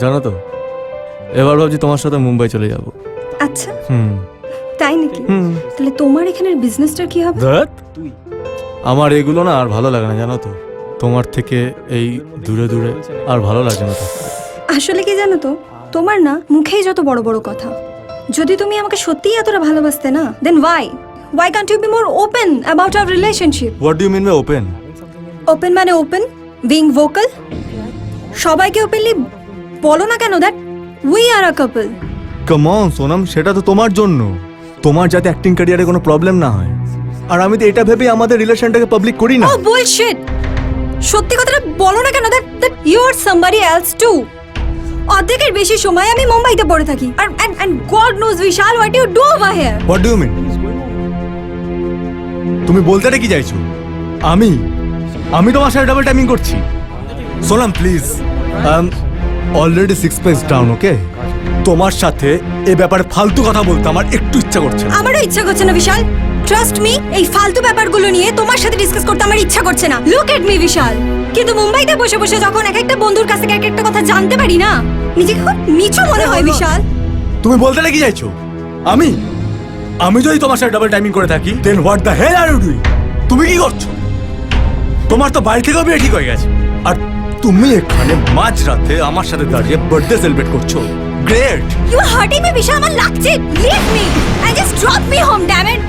জানো তো? এবার ভাবছি তোমার সাথে মুম্বাই চলে যাব। আচ্ছা। হুম। তাই নাকি? হুম। তাহলে তোমার এখানের বিজনেসটার কি হবে? ধ্যাৎ। আমার এগুলো না আর ভালো লাগে না জানো তো? তোমার থেকে এই দূরে দূরে আর ভালো লাগে না তো। আসলে কি জানো তো? তোমার না মুখেই যত বড় বড় কথা। যদি তুমি আমাকে সত্যিই এতটা ভালোবাসতে না then why why can't you be more open about our relationship what do you mean by open open মানে ওপেন বিং ভোকাল সবাইকে ওপেনলি বলো না কেন that we are a couple. Come on Sonam সেটা তো তোমার জন্য। তোমার যাতে অ্যাক্টিং ক্যারিয়ারে কোনো প্রবলেম না হয়। আর আমি তো এটা ভেবেই আমাদের রিলেশনটাকে পাবলিক করি না। ও বুলশিট সত্যি কথাটা বলো না কেন that that you are somebody else too অর্ধেকের বেশি সময় আমি মুম্বাইতে পড়ে থাকি। আর and and God knows Vishal what you do over here what do you mean তুমি বলতেটা কি চাইছো? আমি? আমি তোমার সাথে ডাবল টাইমিং করছি। Sonam please already six page down okay তোমার সাথে এ ব্যাপারে ফালতু কথা বলতে আমার একটু ইচ্ছা করছে না। আমারও ইচ্ছা করছে না বিশাল। ট্রাস্ট মি এই ফালতু ব্যাপারগুলো নিয়ে তোমার সাথে ডিসকাস করতে আমার ইচ্ছা করছে না। Look at me Vishal. কিন্তু মুম্বাইতে বসে বসে যখন এক একটা বন্ধুর কাছ থেকে এক একটা কথা জানতে পারি না নিজেকে খুব নিচু মনে হয় বিশাল। তুমি বলতে কি চাইছো? আমি? আমি যদি তোমার সাথে ডাবল টাইমিং করে থাকি then what the hell are you doing তুমি কি করছ? তোমার তো বাড়ি থেকেও বিয়ে ঠিক হয়ে গেছে। আর তুমি এখানে মাঝ রাতে আমার সাথে দাঁড়িয়ে বার্থডে সেলিব্রেট করছ। Great you are hurting me Vishal আমার লাগছে। Leave me I just drop me home damn it